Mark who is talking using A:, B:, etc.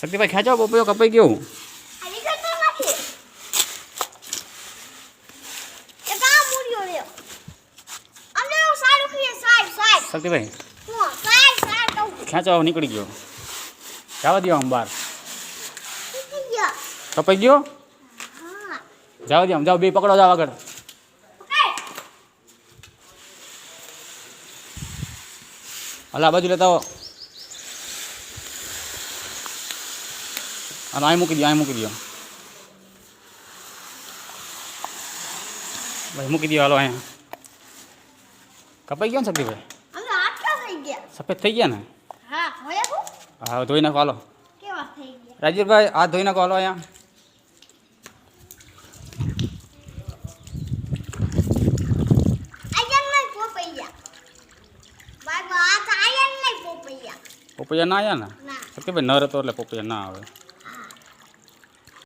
A: શક્તિભાઈ ખેંચો પોપૈયો કપાઈ ગયો. શક્તિભાઈ ખેંચો નીકળી ગયો. જવા દો આમ બહાર. કપાઈ ગયો? દો આમ જાઓ બે પકડો જાવ આગળ. હલા બાજુ લેતા આવો. અને અહીં મૂકી દો અહીં મૂકી દો. ભાઈ મૂકી દો હાલો અહીંયા. કપાઈ ગયો ને
B: ગયા.
A: સફેદ થઈ ગયા ને?
B: હા
A: ધોઈ નાખો હાલો. રાજીવભાઈ આ ધોઈ નાખો હાલો અહીંયા.
B: પોપૈયા.
A: ના આવ્યા ને?
B: ના.
A: ભાઈ નર હતો એટલે પોપૈયા ના આવે.